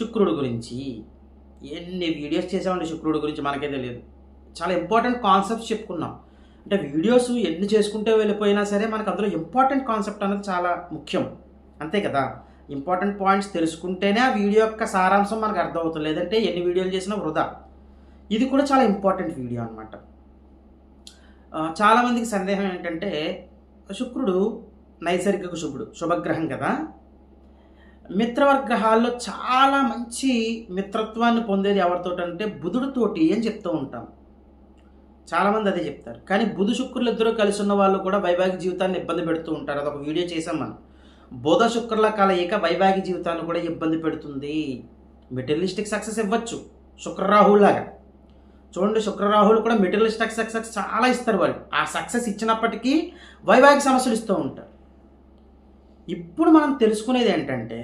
శుక్రుడు గురించి. ఎన్ని వీడియోస్ చేసామండి శుక్రుడు గురించి మనకే తెలియదు. చాలా ఇంపార్టెంట్ కాన్సెప్ట్స్ చెప్పుకున్నాం. అంటే వీడియోస్ ఎన్ని చేసుకుంటే వెళ్ళిపోయినా సరే మనకు అందులో ఇంపార్టెంట్ కాన్సెప్ట్ అనేది చాలా ముఖ్యం. అంతే కదా? ఇంపార్టెంట్ పాయింట్స్ తెలుసుకుంటేనే ఆ వీడియో యొక్క సారాంశం మనకు అర్థమవుతుంది. లేదంటే ఎన్ని వీడియోలు చేసినా వృధా. ఇది కూడా చాలా ఇంపార్టెంట్ వీడియో అనమాట చాలామందికి సందేహం ఏంటంటే శుక్రుడు నైసర్గిక శుభుడు శుభగ్రహం కదా? మిత్రవర్గ్రహాల్లో చాలా మంచి మిత్రత్వాన్ని పొందేది ఎవరితోటంటే బుధుడితోటి అని చెప్తూ ఉంటాం. చాలామంది అదే చెప్తారు. కానీ బుధ శుక్రులు ఇద్దరు కలిసి ఉన్న వాళ్ళు కూడా వైవాహిక జీవితాన్ని ఇబ్బంది పెడుతూ ఉంటారు. అదొక వీడియో చేసాం మనం. బుధ శుక్రుల కలయిక వైవాహిక జీవితాన్ని కూడా ఇబ్బంది పెడుతుంది. మెటీరియలిస్టిక్ సక్సెస్ ఇవ్వచ్చు. శుక్రరాహుల్లాగా చూడండి శుక్రరాహులు కూడా మెటీరియలిస్టిక్ సక్సెస్ చాలా ఇస్తారు వాళ్ళు. ఆ సక్సెస్ ఇచ్చినప్పటికీ వైవాహిక సమస్యలు ఇస్తూ ఉంటారు. ఇప్పుడు మనం తెలుసుకునేది ఏంటంటే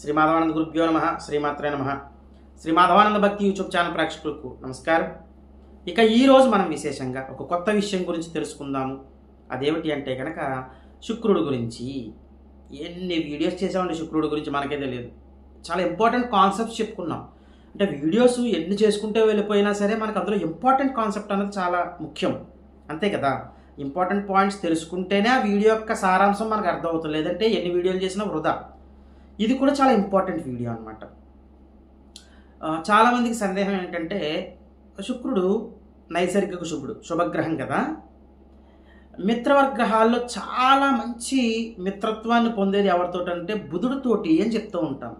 శ్రీ మాధవానంద గురుభ్యో నమ శ్రీమాత్రే నమ. శ్రీ మాధవానంద భక్తి యూట్యూబ్ ఛానల్ ప్రేక్షకులకు నమస్కారం. ఇక ఈరోజు మనం విశేషంగా ఒక కొత్త విషయం గురించి తెలుసుకుందాము. అదేమిటి అంటే కనుక శుక్రుడు గురించి. ఎన్ని వీడియోస్ చేసామండి శుక్రుడు గురించి మనకే తెలియదు. చాలా ఇంపార్టెంట్ కాన్సెప్ట్స్ చెప్పుకున్నాం. అంటే వీడియోస్ ఎన్ని చేసుకుంటే వెళ్ళిపోయినా సరే మనకు అందులో ఇంపార్టెంట్ కాన్సెప్ట్ అనేది చాలా ముఖ్యం. అంతే కదా? ఇంపార్టెంట్ పాయింట్స్ తెలుసుకుంటేనే ఆ వీడియో యొక్క సారాంశం మనకు అర్థమవుతుంది. లేదంటే ఎన్ని వీడియోలు చేసినా వృధా. ఇది కూడా చాలా ఇంపార్టెంట్ వీడియో అనమాట చాలామందికి సందేహం ఏంటంటే శుక్రుడు నైసర్గిక శుభుడు శుభగ్రహం కదా? మిత్రవర్గ్రహాల్లో చాలా మంచి మిత్రత్వాన్ని పొందేది ఎవరితోటంటే బుధుడితోటి అని చెప్తూ ఉంటాం.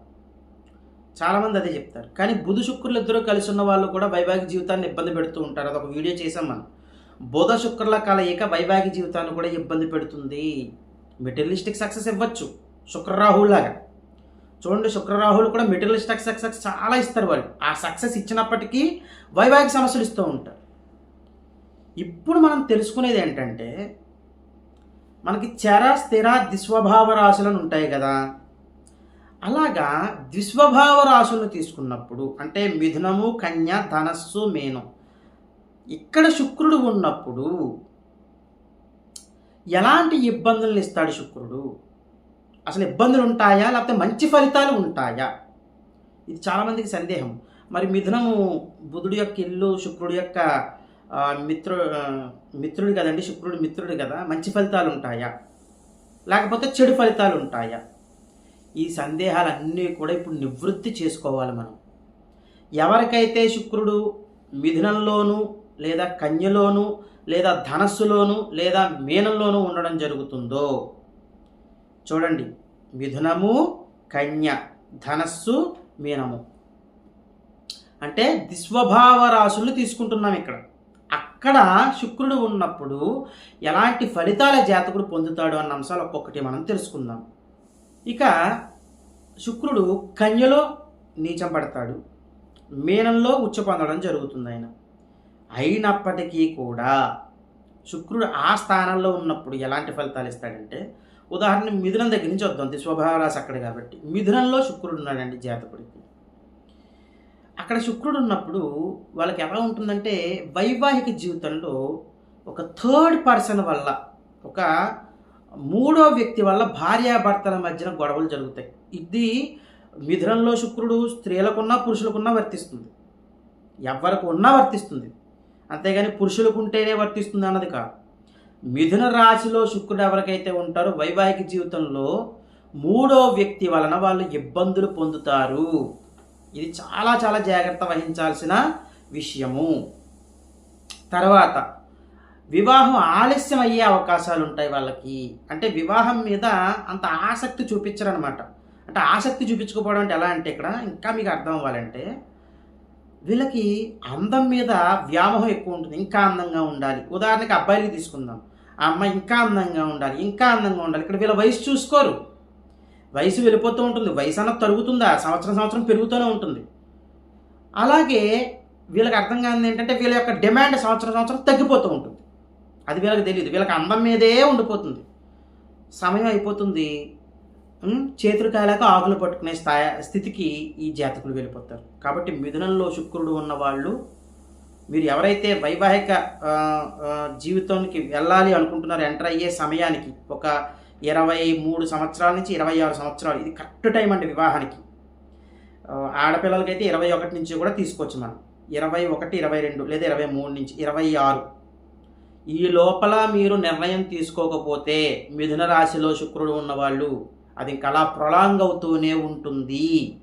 చాలామంది అదే చెప్తారు. కానీ బుధ శుక్రులు ఇద్దరు కలిసి ఉన్న వాళ్ళు కూడా వైవాహిక జీవితాన్ని ఇబ్బంది పెడుతూ ఉంటారు. అదొక వీడియో చేసాం మనం. బుధ శుక్రుల కలయిక వైవాహిక జీవితాన్ని కూడా ఇబ్బంది పెడుతుంది. మెటీరియలిస్టిక్ సక్సెస్ ఇవ్వచ్చు. శుక్రరాహుల్లాగా. చూడండి శుక్రరాహులు కూడా మెటీరియలిస్టిక్ సక్సెస్ చాలా ఇస్తారు వాళ్ళు. ఆ సక్సెస్ ఇచ్చినప్పటికీ వైవాహిక సమస్యలు ఇస్తూ ఉంటారు. ఇప్పుడు మనం తెలుసుకునేది ఏంటంటే మనకి చర స్థిర ద్విస్వభావ రాశులను ఉంటాయి కదా. అలాగా ద్విస్వభావ రాశులను తీసుకున్నప్పుడు అంటే మిథునము కన్య ధనస్సు మేనం ఇక్కడ శుక్రుడు ఉన్నప్పుడు ఎలాంటి ఇబ్బందులను ఇస్తాడు శుక్రుడు? అసలు ఇబ్బందులు ఉంటాయా? లేకపోతే మంచి ఫలితాలు ఉంటాయా? ఇది చాలామందికి సందేహం. మరి మిథునము బుధుడి యొక్క ఇల్లు శుక్రుడి యొక్క మిత్రు మిత్రుడు కదండి శుక్రుడు మిత్రుడు కదా మంచి ఫలితాలు ఉంటాయా? లేకపోతే చెడు ఫలితాలు ఉంటాయా? ఈ సందేహాలన్నీ కూడా ఇప్పుడు నివృత్తి చేసుకోవాలి మనం. ఎవరికైతే శుక్రుడు మిథునంలోను లేదా కన్యలోను లేదా ధనస్సులోను లేదా మీనంలోనూ ఉండడం జరుగుతుందో? చూడండి. మిథునము కన్య ధనస్సు మీనము. అంటే దిస్వభావ రాశులు తీసుకుంటున్నాం ఇక్కడ. అక్కడ శుక్రుడు ఉన్నప్పుడు ఎలాంటి ఫలితాల జాతకుడు పొందుతాడు అన్న అంశాలు ఒక్కొక్కటి మనం తెలుసుకుందాం. ఇక శుక్రుడు కన్యలో నీచం పడతాడు. మీనంలో ఉచ్చ పొందడం జరుగుతుంది ఆయన. అయినప్పటికీ కూడా శుక్రుడు ఆ స్థానంలో ఉన్నప్పుడు ఎలాంటి ఫలితాలు ఇస్తాడంటే ఉదాహరణ మిథునం దగ్గర నుంచి వద్దాం. స్వభావరాశి అక్కడ కాబట్టి. మిథునంలో శుక్రుడు ఉన్నాడండి జాతకుడికి. అక్కడ శుక్రుడు ఉన్నప్పుడు వాళ్ళకి ఎలా ఉంటుందంటే వైవాహిక జీవితంలో ఒక థర్డ్ పర్సన్ వల్ల ఒక మూడో వ్యక్తి వల్ల భార్యాభర్తల మధ్యన గొడవలు జరుగుతాయి. ఇది మిథునంలో శుక్రుడు స్త్రీలకున్నా పురుషులకున్నా వర్తిస్తుంది. ఎవరికి ఉన్నా వర్తిస్తుంది. అంతేగాని పురుషులకు ఉంటేనే వర్తిస్తుంది అన్నది కాదు. మిథున రాశిలో శుక్రుడు ఎవరికైతే ఉంటారో వైవాహిక జీవితంలో మూడో వ్యక్తి వలన వాళ్ళు ఇబ్బందులు పొందుతారు. ఇది చాలా చాలా జాగ్రత్త వహించాల్సిన విషయము. తర్వాత వివాహం ఆలస్యం అయ్యే అవకాశాలు ఉంటాయి వాళ్ళకి. అంటే వివాహం మీద అంత ఆసక్తి చూపించరనమాట. అంటే ఆసక్తి చూపించకపోవడం అంటే ఎలా అంటే ఇక్కడ ఇంకా మీకు అర్థం అవ్వాలంటే వీళ్ళకి అందం మీద వ్యామోహం ఎక్కువ ఉంటుంది. ఇంకా అందంగా ఉండాలి. ఉదాహరణకి అబ్బాయిలు తీసుకుందాం. ఆ అమ్మాయి ఇంకా అందంగా ఉండాలి. ఇంకా అందంగా ఉండాలి. ఇక్కడ వీళ్ళ వయసు చూసుకోరు. వయసు వెళ్ళిపోతూ ఉంటుంది. వయసు అన్నది తరుగుతుందా. సంవత్సరం సంవత్సరం పెరుగుతూనే ఉంటుంది. అలాగే వీళ్ళకి అర్థం కానిది ఏంటంటే వీళ్ళ యొక్క డిమాండ్ సంవత్సరం సంవత్సరం తగ్గిపోతూ ఉంటుంది. అది వీళ్ళకి తెలియదు. వీళ్ళకి అందం మీదే ఉండిపోతుంది. సమయం అయిపోతుంది. చేతులు కాలాక ఆకులు పట్టుకునే స్థాయి స్థితికి ఈ జాతకులు వెళ్ళిపోతారు. కాబట్టి మిథునంలో శుక్రుడు ఉన్న వాళ్ళు మీరు ఎవరైతే వైవాహిక జీవితానికి వెళ్ళాలి అనుకుంటున్నారో ఎంటర్ అయ్యే సమయానికి ఒక ఇరవై మూడు సంవత్సరాల నుంచి ఇరవై ఆరు సంవత్సరాలు. ఇది కరెక్ట్ టైం అండి వివాహానికి. ఆడపిల్లలకైతే ఇరవై ఒకటి నుంచి కూడా తీసుకోవచ్చు మనం. ఇరవై ఒకటి ఇరవై రెండు లేదా ఇరవై మూడు నుంచి ఇరవై ఆరు. ఈ లోపల మీరు నిర్ణయం తీసుకోకపోతే మిథున రాశిలో శుక్రుడు ఉన్నవాళ్ళు అది ఇంకా అలా ప్రొలాంగ్ అవుతూనే ఉంటుంది.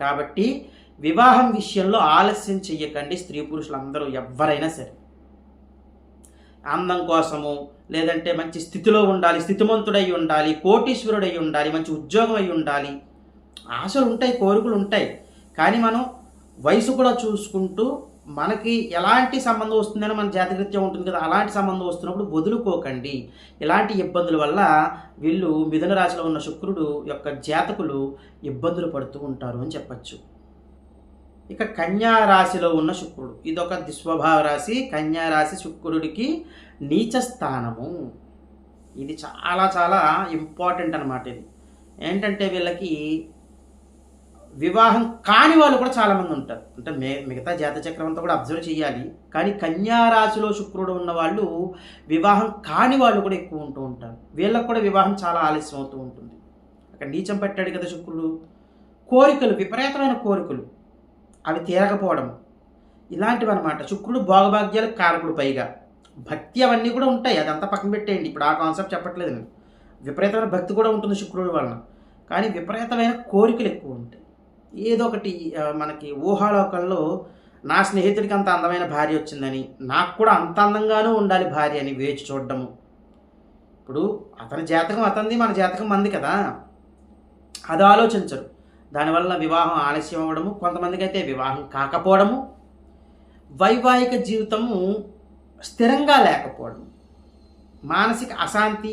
కాబట్టి వివాహం విషయంలో ఆలస్యం చెయ్యకండి స్త్రీ పురుషులందరూ ఎవరైనా సరే. అందం కోసము లేదంటే మంచి స్థితిలో ఉండాలి స్థితిమంతుడై ఉండాలి కోటీశ్వరుడై ఉండాలి మంచి ఉద్యోగం అయి ఉండాలి. ఆశలు ఉంటాయి కోరికలు ఉంటాయి. కానీ మనం వయసు కూడా చూసుకుంటూ మనకి ఎలాంటి సంబంధం వస్తుందని మన జాతకృత్యం ఉంటుంది కదా అలాంటి సంబంధం వస్తున్నప్పుడు వదులుకోకండి. ఇలాంటి ఇబ్బందుల వల్ల వీళ్ళు మిథున రాశిలో ఉన్న శుక్రుడు యొక్క జాతకులు ఇబ్బందులు పడుతూ ఉంటారు అని చెప్పచ్చు. ఇక కన్యా రాశిలో ఉన్న శుక్రుడు. ఇదొక దుస్వభావ రాశి. కన్యా రాశి శుక్రుడికి నీచ స్థానము ఇది చాలా చాలా ఇంపార్టెంట్ అనమాట ఇది. ఏంటంటే వీళ్ళకి వివాహం కాని వాళ్ళు కూడా చాలామంది ఉంటారు. అంటే మే మిగతా జాత అంతా కూడా అబ్జర్వ్ చేయాలి. కానీ కన్యా రాశిలో శుక్రుడు ఉన్న వాళ్ళు వివాహం కాని వాళ్ళు కూడా ఎక్కువ ఉంటూ ఉంటారు. వీళ్ళకి కూడా వివాహం చాలా ఆలస్యం అవుతూ ఉంటుంది. అక్కడ నీచం పెట్టాడు కదా శుక్రుడు. కోరికలు విపరీతమైన కోరికలు. అవి తీరకపోవడం. ఇలాంటివి అనమాట శుక్రుడు భోగభాగ్యాలు కారకుడు పైగా. భక్తి అవన్నీ కూడా ఉంటాయి. అదంతా పక్కన పెట్టేయండి. ఇప్పుడు ఆ కాన్సెప్ట్ చెప్పట్లేదు నేను. విపరీతమైన భక్తి కూడా ఉంటుంది శుక్రుడి వలన. కానీ విపరీతమైన కోరికలు ఎక్కువ ఉంటాయి. ఏదో ఒకటి మనకి ఊహాలోకంలో నా స్నేహితుడికి అంత అందమైన భార్య వచ్చిందని నాకు కూడా అంత అందంగానూ ఉండాలి భార్య అని వేచి చూడడము. ఇప్పుడు అతని జాతకం అతనిది మన జాతకం మంది కదా. అది ఆలోచించరు. దానివల్ల వివాహం ఆలస్యం అవ్వడము కొంతమందికి అయితే వివాహం కాకపోవడము వైవాహిక జీవితము స్థిరంగా లేకపోవడం మానసిక అశాంతి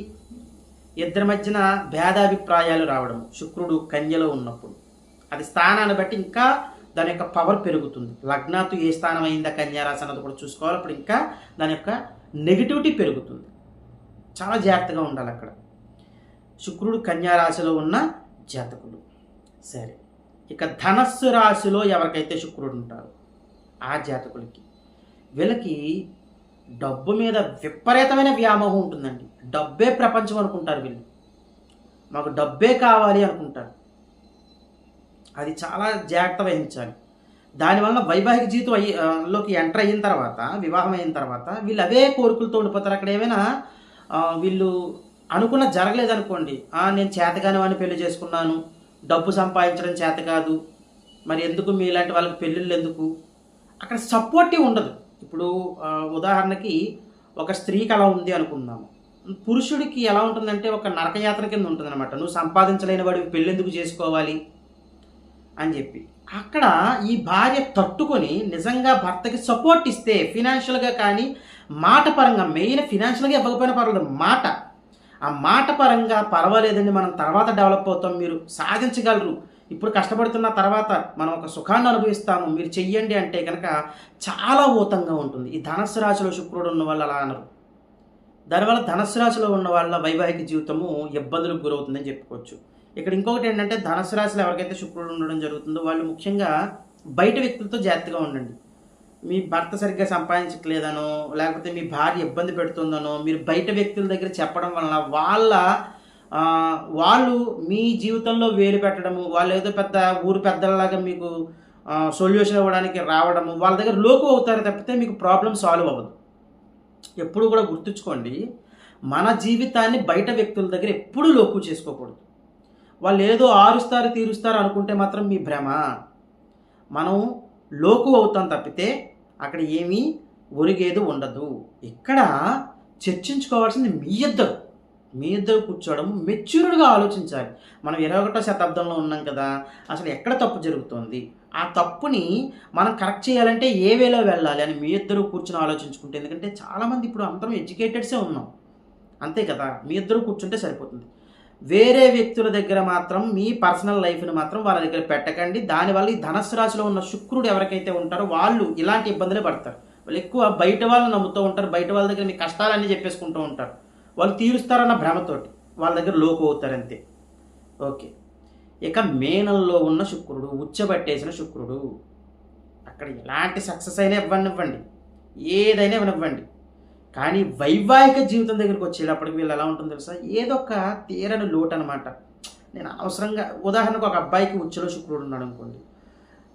ఇద్దరి మధ్యన భేదాభిప్రాయాలు రావడం శుక్రుడు కన్యలో ఉన్నప్పుడు. అది స్థానాన్ని బట్టి ఇంకా దాని యొక్క పవర్ పెరుగుతుంది. లగ్నాతు ఏ స్థానం అయిందా కన్యారాశి అన్నది కూడా చూసుకోవాలి. అప్పుడు ఇంకా దాని యొక్క నెగిటివిటీ పెరుగుతుంది. చాలా జాగ్రత్తగా ఉండాలి అక్కడ. శుక్రుడు కన్యారాశిలో ఉన్న జాతకులు. సరే. ఇక ధనస్సు రాశిలో ఎవరికైతే శుక్రుడు ఉంటారు ఆ జాతకులకి వీళ్ళకి డబ్బు మీద విపరీతమైన వ్యామోహం ఉంటుందండి. డబ్బే ప్రపంచం అనుకుంటారు వీళ్ళు. మాకు డబ్బే కావాలి అనుకుంటారు. అది చాలా జాగ్రత్త వహించాలి. దానివల్ల వైవాహిక జీవితం అయ్యిలోకి లోకి ఎంటర్ అయిన తర్వాత వివాహం అయిన తర్వాత వీళ్ళు అవే కోరికలతో ఉండిపోతారు. అక్కడ ఏమైనా వీళ్ళు అనుకున్న జరగలేదనుకోండి నేను చేతగాని వాడిని పెళ్ళి చేసుకున్నాను డబ్బు సంపాదించడం చేత కాదు. మరి ఎందుకు మీలాంటి వాళ్ళకి పెళ్ళిళ్ళు ఎందుకు? అక్కడ సపోర్టివ్ ఉండదు. ఇప్పుడు ఉదాహరణకి ఒక స్త్రీకి అలా ఉంది అనుకుందాము పురుషుడికి ఎలా ఉంటుందంటే ఒక నరకయాత్ర కింద ఉంటుంది అనమాట నువ్వు సంపాదించలేని వాడివి పెళ్ళెందుకు చేసుకోవాలి? అని చెప్పి. అక్కడ ఈ భార్య తట్టుకొని నిజంగా భర్తకి సపోర్ట్ ఇస్తే ఫినాన్షియల్గా కానీ మాట పరంగా మెయిన్ ఫినాన్షియల్గా ఇవ్వకపోయినా పర్వాలేదు మాట ఆ మాట పరంగా పర్వాలేదండి మనం తర్వాత డెవలప్ అవుతాం మీరు సాధించగలరు. ఇప్పుడు కష్టపడుతున్న తర్వాత మనం ఒక సుఖాన్ని అనుభవిస్తాము మీరు చెయ్యండి అంటే కనుక చాలా ఊతంగా ఉంటుంది. ఈ ధనస్సు రాశిలో శుక్రుడు ఉన్న వాళ్ళు అలా అనరు. దానివల్ల ధనస్సు రాశిలో ఉన్న వాళ్ళ వైవాహిక జీవితము ఇబ్బందులకు గురవుతుందని చెప్పుకోవచ్చు. ఇక్కడ ఇంకొకటి ఏంటంటే ధనస్సు రాశిలో ఎవరికైతే శుక్రుడు ఉండడం జరుగుతుందో వాళ్ళు ముఖ్యంగా బయట వ్యక్తులతో జాగ్రత్తగా ఉండండి. మీ భర్త సరిగ్గా సంపాదించట్లేదనో లేకపోతే మీ భార్య ఇబ్బంది పెడుతుందనో మీరు బయట వ్యక్తుల దగ్గర చెప్పడం వలన వాళ్ళ వాళ్ళు మీ జీవితంలో వేలు పెట్టడము వాళ్ళు ఏదో పెద్ద ఊరు పెద్దలాగా మీకు సొల్యూషన్ ఇవ్వడానికి రావడము వాళ్ళ దగ్గర లోకు అవుతారు తప్పితే మీకు ప్రాబ్లం సాల్వ్ అవ్వదు. ఎప్పుడు కూడా గుర్తుంచుకోండి మన జీవితాన్ని బయట వ్యక్తుల దగ్గర ఎప్పుడూ లోకు చేసుకోకూడదు. వాళ్ళు ఏదో ఆరుస్తారు తీరుస్తారు అనుకుంటే మాత్రం మీ భ్రమ. మనం లోకు అవుతాం తప్పితే అక్కడ ఏమీ ఒరిగేది ఉండదు. ఇక్కడ చర్చించుకోవాల్సింది మీ ఇద్దరు. మీ ఇద్దరు కూర్చోవడం మెచ్యూర్డ్గా ఆలోచించాలి. మనం ఇరవై ఒకటో శతాబ్దంలో ఉన్నాం కదా అసలు ఎక్కడ తప్పు జరుగుతోంది? ఆ తప్పుని మనం కరెక్ట్ చేయాలంటే ఏ వేలో వెళ్ళాలి అని మీ ఇద్దరు కూర్చొని ఆలోచించుకుంటే ఎందుకంటే చాలామంది ఇప్పుడు అందరం ఎడ్యుకేటెడ్సే ఉన్నాం. అంతే కదా మీ ఇద్దరు కూర్చుంటే సరిపోతుంది. వేరే వ్యక్తుల దగ్గర మాత్రం మీ పర్సనల్ లైఫ్ని మాత్రం వాళ్ళ దగ్గర పెట్టకండి. దానివల్ల ఈ ధనస్సు రాశిలో ఉన్న శుక్రుడు ఎవరికైతే ఉంటారో వాళ్ళు ఇలాంటి ఇబ్బందులే పడతారు. వాళ్ళు ఎక్కువ బయట వాళ్ళని నమ్ముతూ ఉంటారు. బయట వాళ్ళ దగ్గర మీ కష్టాలన్నీ చెప్పేసుకుంటూ ఉంటారు. వాళ్ళు తీరుస్తారన్న భ్రమతోటి వాళ్ళ దగ్గర లోకు అవుతారు అంతే. ఓకే. ఇక మేనంలో ఉన్న శుక్రుడు ఉచ్చబట్టేసిన శుక్రుడు. అక్కడ ఎలాంటి సక్సెస్ అయినా ఇవ్వనివ్వండి. ఏదైనా ఇవ్వనివ్వండి. కానీ వైవాహిక జీవితం దగ్గరికి వచ్చేటప్పటికి వీళ్ళు ఎలా ఉంటుందో తెలుసా? ఏదో ఒక తీరని లోటు అనమాట నేను అవసరంగా ఉదాహరణకు ఒక అబ్బాయికి ఉచ్చలో శుక్రుడు ఉన్నాడు అనుకోండి.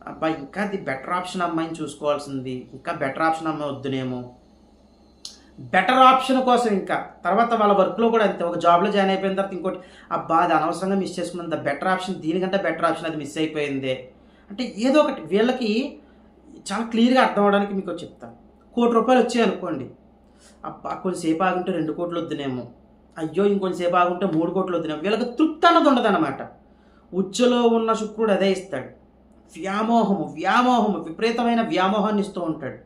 అబ్బాయి ఇంకా అది బెటర్ ఆప్షన్ అమ్మాయిని చూసుకోవాల్సింది. ఇంకా బెటర్ ఆప్షన్ అమ్మాయి వద్దునేమో. బెటర్ ఆప్షన్ కోసం ఇంకా. తర్వాత వాళ్ళ వర్క్లో కూడా అంతే. ఒక జాబ్లో జాయిన్ అయిపోయిన తర్వాత ఇంకోటి అబ్బా అది అనవసరంగా మిస్ చేసుకున్నంత బెటర్ ఆప్షన్ దీనికంటే బెటర్ ఆప్షన్ అది మిస్ అయిపోయిందే. అంటే ఏదో ఒకటి వీళ్ళకి చాలా క్లియర్గా అర్థం అవడానికి మీకు చెప్తాను. కోటి రూపాయలు వచ్చాయి అనుకోండి. అబ్బా కొంచెంసేపు ఆగుంటే రెండు కోట్లు వద్దునేమో. అయ్యో ఇంకొంచెంసేపు ఆగుంటే మూడు కోట్లు వద్దునేమో. వీళ్ళకి తృప్తి అన్నది ఉండదన్నమాట. ఉచ్చలో ఉన్న శుక్రుడు అదే ఇస్తాడు. వ్యామోహము వ్యామోహము విపరీతమైన వ్యామోహాన్ని ఇస్తూ ఉంటాడు.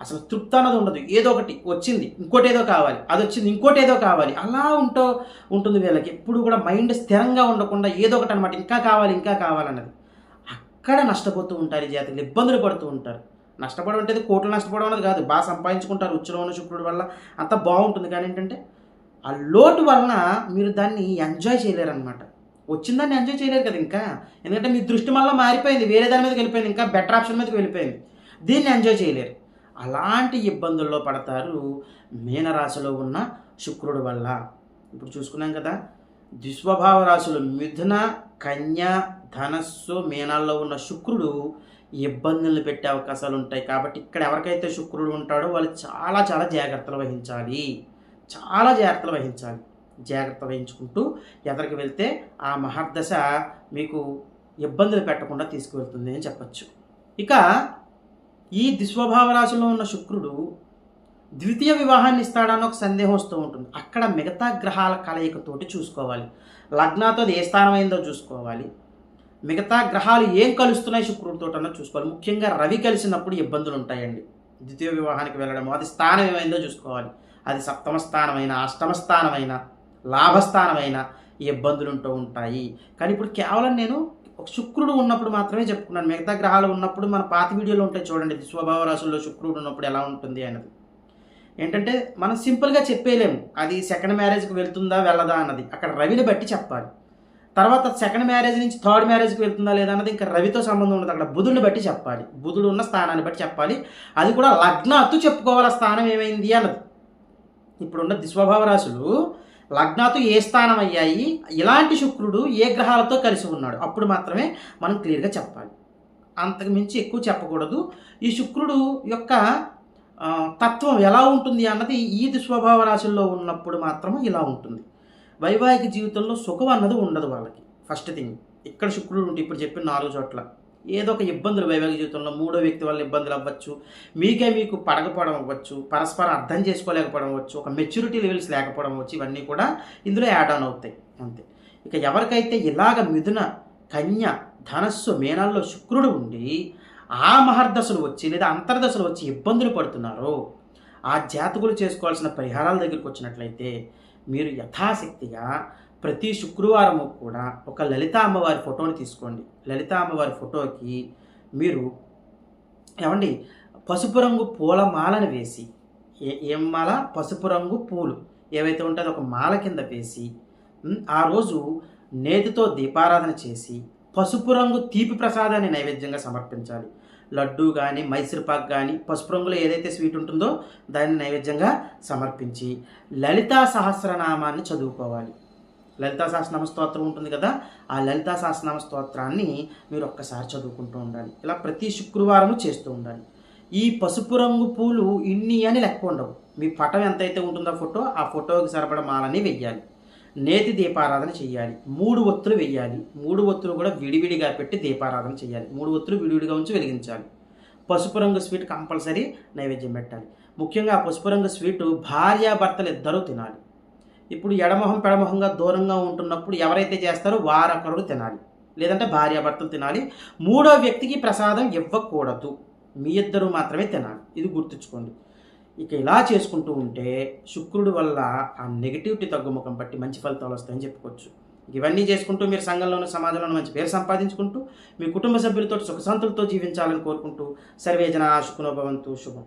అసలు తృప్తి అన్నది ఉండదు. ఏదో ఒకటి వచ్చింది ఇంకోటి ఏదో కావాలి. అది వచ్చింది ఇంకోటి ఏదో కావాలి. అలా ఉంటూ ఉంటుంది వీళ్ళకి. ఎప్పుడు కూడా మైండ్ స్థిరంగా ఉండకుండా ఏదో ఒకటి అనమాట ఇంకా కావాలి ఇంకా కావాలన్నది. అక్కడ నష్టపోతూ ఉంటారు ఈ జాతకులు ఇబ్బందులు పడుతూ ఉంటారు. నష్టపడడం అంటే కోట్లు నష్టపడడం అనేది కాదు. బాగా సంపాదించుకుంటారు ఉచ్చలో ఉన్న శుక్రుడి వల్ల. అంత బాగుంటుంది. కానీ ఏంటంటే ఆ లోటు వలన మీరు దాన్ని ఎంజాయ్ చేయలేరు అనమాట వచ్చిందాన్ని ఎంజాయ్ చేయలేరు కదా ఇంకా. ఎందుకంటే మీ దృష్టి మళ్ళీ మారిపోయింది. వేరే దాని మీదకి వెళ్ళిపోయింది. ఇంకా బెటర్ ఆప్షన్ మీదకి వెళ్ళిపోయింది. దీన్ని ఎంజాయ్ చేయలేరు. అలాంటి ఇబ్బందుల్లో పడతారు మీనరాశిలో ఉన్న శుక్రుడు వల్ల. ఇప్పుడు చూసుకున్నాం కదా ద్విస్వభావ రాశులు మిథున కన్య ధనస్సు మీనాల్లో ఉన్న శుక్రుడు ఇబ్బందులు పెట్టే అవకాశాలు ఉంటాయి. కాబట్టి ఇక్కడ ఎవరికైతే శుక్రుడు ఉంటాడో వాళ్ళు చాలా చాలా జాగ్రత్తలు వహించాలి. చాలా జాగ్రత్తలు వహించాలి. జాగ్రత్త వహించుకుంటూ ఎదరికి వెళ్తే ఆ మహర్దశ మీకు ఇబ్బందులు పెట్టకుండా తీసుకువెళ్తుంది అని చెప్పచ్చు. ఇక ఈ దుస్వభావ రాశిలో ఉన్న శుక్రుడు ద్వితీయ వివాహాన్ని ఇస్తాడని ఒక సందేహం వస్తూ ఉంటుంది. అక్కడ మిగతా గ్రహాల కలయికతోటి చూసుకోవాలి. లగ్నాతో ఏ స్థానం అయిందో చూసుకోవాలి. మిగతా గ్రహాలు ఏం కలుస్తున్నాయి శుక్రుడితో అన్నది చూసుకోవాలి. ముఖ్యంగా రవి కలిసినప్పుడు ఇబ్బందులు ఉంటాయండి. ద్వితీయ వివాహానికి వెళ్ళడము అది స్థానం ఏమైందో చూసుకోవాలి. అది సప్తమ స్థానమైన అష్టమ స్థానమైన లాభస్థానమైన ఈ ఇబ్బందులు ఉంటూ ఉంటాయి. కానీ ఇప్పుడు కేవలం నేను ఒక శుక్రుడు ఉన్నప్పుడు మాత్రమే చెప్పుకున్నాను. మిగతా గ్రహాలు ఉన్నప్పుడు మన పాత వీడియోలో ఉంటాయి చూడండి. స్వభావ రాశుల్లో శుక్రుడు ఉన్నప్పుడు ఎలా ఉంటుంది అన్నది. ఏంటంటే మనం సింపుల్గా చెప్పేయలేము. అది సెకండ్ మ్యారేజ్కి వెళ్తుందా వెళ్ళదా అన్నది. అక్కడ రవిని బట్టి చెప్పాలి. తర్వాత సెకండ్ మ్యారేజ్ నుంచి థర్డ్ మ్యారేజ్కి వెళ్తుందా లేదా అన్నది ఇంకా రవితో సంబంధం ఉండదు. అక్కడ బుధుడిని బట్టి చెప్పాలి. బుధుడు ఉన్న స్థానాన్ని బట్టి చెప్పాలి. అది కూడా లగ్నాత్తు చెప్పుకోవాలి స్థానం ఏమైంది అన్నది. ఇప్పుడున్న దిస్వభావ రాశులు లగ్నాతో ఏ స్థానం అయ్యాయి? ఇలాంటి శుక్రుడు ఏ గ్రహాలతో కలిసి ఉన్నాడు? అప్పుడు మాత్రమే మనం క్లియర్గా చెప్పాలి. అంతకు మించి ఎక్కువ చెప్పకూడదు. ఈ శుక్రుడు యొక్క తత్వం ఎలా ఉంటుంది అన్నది ఈ దుస్వభావ రాశుల్లో ఉన్నప్పుడు మాత్రం ఇలా ఉంటుంది. వైవాహిక జీవితంలో సుఖం అన్నది ఉండదు వాళ్ళకి. ఫస్ట్ థింగ్ ఇక్కడ శుక్రుడు ఉంటే ఇప్పుడు చెప్పిన నాలుగు చోట్ల. ఏదో ఒక ఇబ్బందులు వైవాహిక జీవితంలో మూడో వ్యక్తి వల్ల ఇబ్బందులు అవ్వచ్చు. మీకే మీకు పడకపోవడం అవ్వచ్చు. పరస్పరం అర్థం చేసుకోలేకపోవడం అవ్వచ్చు. ఒక మెచ్యూరిటీ లెవెల్స్ లేకపోవడం అవ్వచ్చు. ఇవన్నీ కూడా ఇందులో యాడ్ ఆన్ అవుతాయి. అంతే. ఇక ఎవరికైతే ఇలాగ మిథున కన్య ధనస్సు మేనాల్లో శుక్రుడు ఉండి ఆ మహర్దశలు వచ్చి లేదా అంతర్దశలు వచ్చి ఇబ్బందులు పడుతున్నారో ఆ జాతకులు చేసుకోవాల్సిన పరిహారాల దగ్గరికి వచ్చినట్లయితే మీరు యథాశక్తిగా ప్రతి శుక్రవారము కూడా ఒక లలిత అమ్మవారి ఫోటోని తీసుకోండి. లలిత అమ్మవారి ఫోటోకి మీరు ఏమండి? పసుపు రంగు పూల మాలను వేసి ఏ ఏం మాల? పసుపు రంగు పూలు. ఏవైతే ఉంటుందో ఒక మాల కింద వేసి ఆ రోజు నేతితో దీపారాధన చేసి పసుపు రంగు తీపి ప్రసాదాన్ని నైవేద్యంగా సమర్పించాలి. లడ్డు కానీ మైసూర్పాక్ కానీ పసుపు రంగులో ఏదైతే స్వీట్ ఉంటుందో దాన్ని నైవేద్యంగా సమర్పించి లలితా సహస్రనామాన్ని చదువుకోవాలి. లలితా సహస్రనామ స్తోత్రం ఉంటుంది కదా ఆ లలితా సహస్రనామ స్తోత్రాన్ని మీరు ఒక్కసారి చదువుకుంటూ ఉండాలి. ఇలా ప్రతి శుక్రవారము చేస్తూ ఉండాలి. ఈ పసుపు రంగు పూలు ఇన్ని అని లెక్క ఉండవు. మీ పటం ఎంతైతే ఉంటుందో ఫోటో ఆ ఫోటోకి సరిపడ మాలని వెయ్యాలి. నేతి దీపారాధన చేయాలి. మూడు ఒత్తులు వెయ్యాలి. మూడు ఒత్తులు కూడా విడివిడిగా పెట్టి దీపారాధన చేయాలి. మూడు ఒత్తులు విడివిడిగా ఉంచి వెలిగించాలి. పసుపు రంగు స్వీట్ కంపల్సరీ నైవేద్యం పెట్టాలి. ముఖ్యంగా ఆ పసుపు రంగు స్వీటు భార్యాభర్తలు ఇద్దరూ తినాలి. ఇప్పుడు ఎడమొహం పెడమొహంగా దూరంగా ఉంటున్నప్పుడు ఎవరైతే చేస్తారో వారొకరు తినాలి. లేదంటే భార్యాభర్తలు తినాలి. మూడో వ్యక్తికి ప్రసాదం ఇవ్వకూడదు. మీ ఇద్దరు మాత్రమే తినాలి. ఇది గుర్తుంచుకోండి. ఇక ఇలా చేసుకుంటూ ఉంటే శుక్రుడు వల్ల ఆ నెగిటివిటీ తగ్గుముఖం బట్టి మంచి ఫలితాలు వస్తాయని చెప్పుకోవచ్చు. ఇవన్నీ చేసుకుంటూ మీరు సంఘంలోనూ సమాజంలోనూ మంచి పేరు సంపాదించుకుంటూ మీ కుటుంబ సభ్యులతో సుఖశాంతులతో జీవించాలని కోరుకుంటూ సర్వేజన శుకునోభవంతు శుభం.